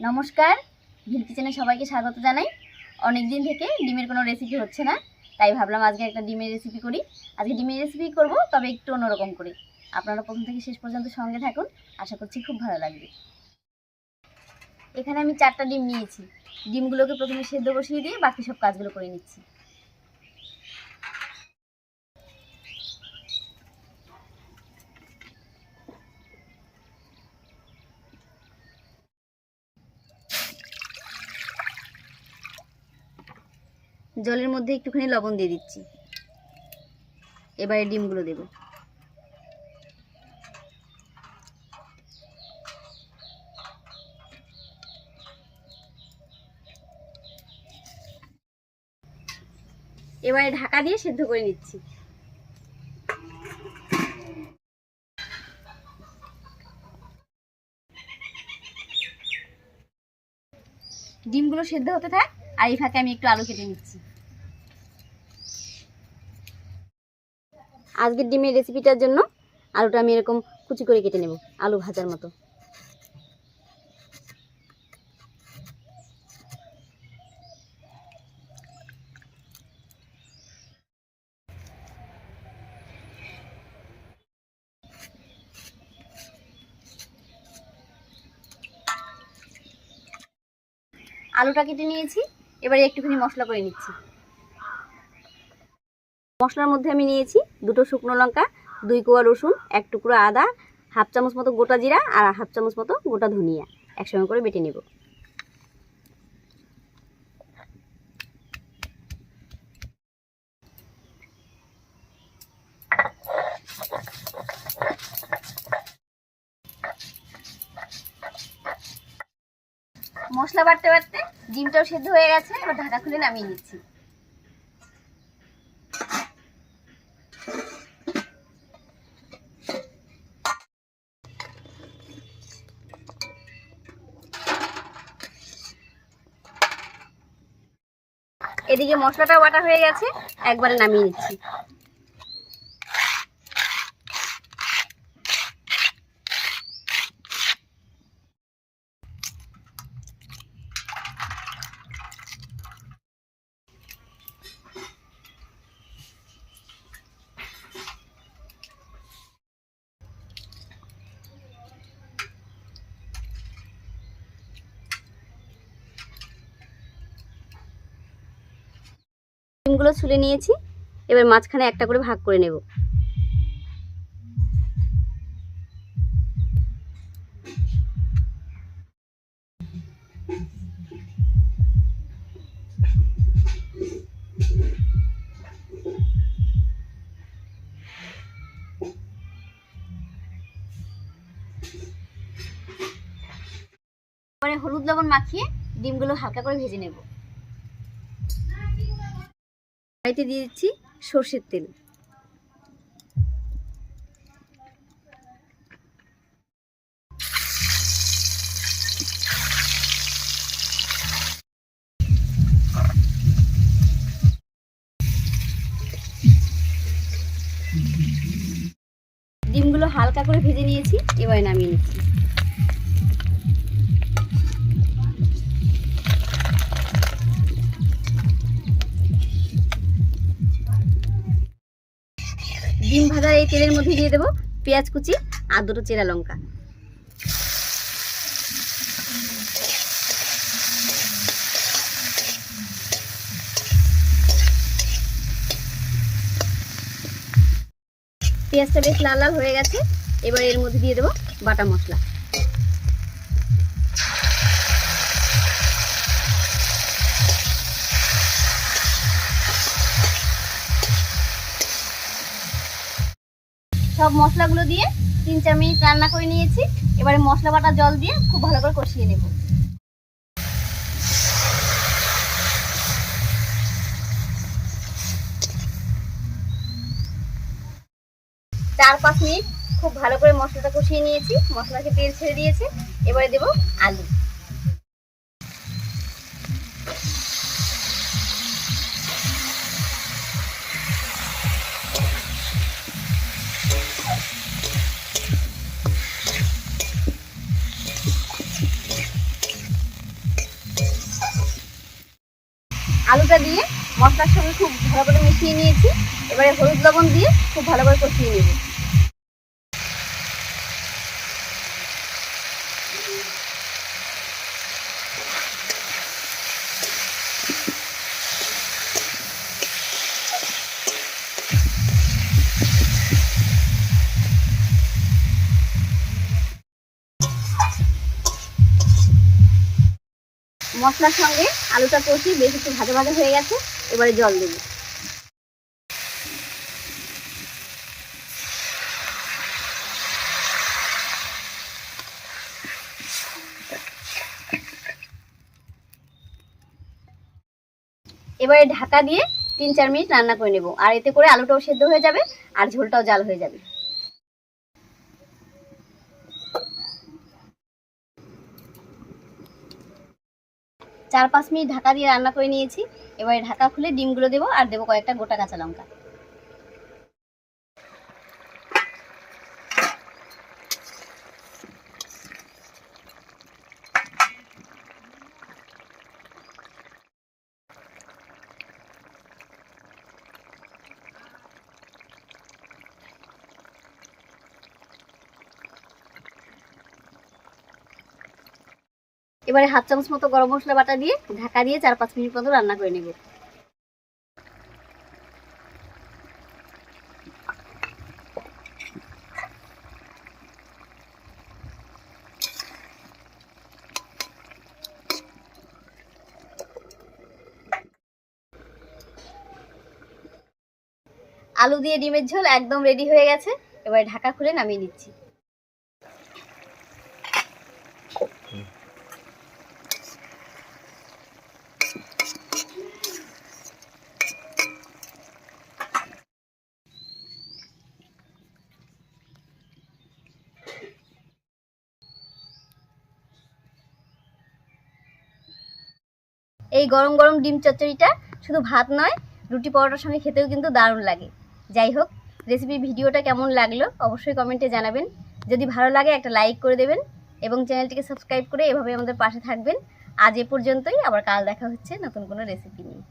নমস্কার। ভিল কিচেনে সবাইকে স্বাগত জানাই। অনেক দিন থেকে ডিমের কোনো রেসিপি হচ্ছে না, তাই ভাবলাম আজকে একটা ডিমের রেসিপি করি। আজকে ডিমের রেসিপি করব, তবে একটু অন্যরকম করে। আপনারা প্রথম থেকে শেষ পর্যন্ত সঙ্গে থাকুন, আশা করছি খুব ভালো লাগবে। এখানে আমি চারটা ডিম নিয়েছি। ডিমগুলোকে প্রথমে সেদ্ধ বসিয়ে দিয়ে বাকি সব কাজগুলো করে নিচ্ছি। জলের মধ্যে একটুখানি লবণ দিয়ে দিচ্ছি। এবারে ডিমগুলো দেব। এবারে ঢাকা দিয়ে সেদ্ধ করে নিচ্ছি। ডিমগুলো সেদ্ধ হতে থাক। আর এই ফাঁকে আমি একটু আলু কেটে নিচ্ছি। আজকের ডিমের রেসিপিটার জন্য আলুটা আমি এরকম কুচি করে কেটে নেব আলু ভাজার মতো। আলুটা কেটে নিয়েছি। এবারে একটুখানি মশলা করে নিচ্ছি। মশলার মধ্যে আমি নিয়েছি দুটো শুকনো লঙ্কা, দুই কোয়া রসুন, এক টুকরো আদা, হাফ চামচ মতো গোটা জিরা আর হাফ চামচ মতো গোটা ধনিয়া একসঙ্গে করে বেটে নেব। মশলা বাড়তে বাটতে ডিমটাও সেদ্ধ হয়ে গেছে, এবার ঢাকা খুলে নামিয়ে নিচ্ছি। এদিকে মশলাটা বাটা হয়ে গেছে, একবারে নামিয়ে নিচ্ছি। ডিমগুলো ছুলে নিয়েছি। এবার মাঝখানে একটা করে ভাগ করে নেব। পরে হলুদ লবণ মাখিয়ে ডিমগুলো হালকা করে ভেজে নেব। কড়াইতে দিয়ে দিচ্ছি সর্ষের তেল। ডিমগুলো হালকা করে ভেজে নিয়েছি এবারে নামিয়ে নিচ্ছি। এই তেলের মধ্যে দিয়ে দেবো পেঁয়াজ কুচি আর দুটো চেরা লঙ্কা। পেঁয়াজটা বেশ লাল লাল হয়ে গেছে। এবার এর মধ্যে দিয়ে দেবো বাটা মশলা। সব মশলাগুলো দিয়ে তিন চার মিনিট রান্না করে নিয়েছি। এবারে মশলা বাটা জল দিয়ে খুব ভালো করে কষিয়ে নেব। চার পাঁচ মিনিট খুব ভালো করে মশলাটা কষিয়ে নিয়েছি। মশলাকে তেল ছেড়ে দিয়েছে। এবারে দেব আলু। আলুটা দিয়ে মশলার সঙ্গে খুব ভালো করে মিশিয়ে নিয়েছি। এবারে হলুদ লবণ দিয়ে খুব ভালো করে কষিয়ে নেব। মশলার সঙ্গে আলুটা কষি বেশ একটু ভাজা ভাজা হয়ে গেছে, এবারে জল দেবো। এবারে ঢাকা দিয়ে তিন চার মিনিট রান্না করে নেব, আর এতে করে আলুটাও সেদ্ধ হয়ে যাবে, আর ঝোলটাও জাল হয়ে যাবে। চার পাঁচ মিনিট ঢাকা দিয়ে রান্না করে নিয়েছি। এবারে ঢাকা খুলে ডিমগুলো দেবো আর দেবো কয়েকটা গোটা কাঁচা লঙ্কা। এবারে হাফ চামচ মতো গরম মশলা বাটা দিয়ে ঢাকা দিয়ে চার পাঁচ মিনিট মতো রান্না করে নেব। আলু দিয়ে ডিমের ঝোল একদম রেডি হয়ে গেছে। এবারে ঢাকা খুলে নামিয়ে দিচ্ছি এই গরম গরম ডিম চচ্চড়িটা শুধু ভাত নয়, রুটি পরোটার সঙ্গে খেতেও কিন্তু দারুণ লাগে। যাই হোক রেসিপির ভিডিওটা কেমন লাগল অবশ্যই কমেন্টে জানাবেন। যদি ভালো লাগে একটা লাইক করে দেবেন এবং চ্যানেলটিকে সাবস্ক্রাইব করে এভাবে আমাদের পাশে থাকবেন। আজ এ পর্যন্তই, আবার কাল দেখা হচ্ছে নতুন কোনো রেসিপি নিয়ে।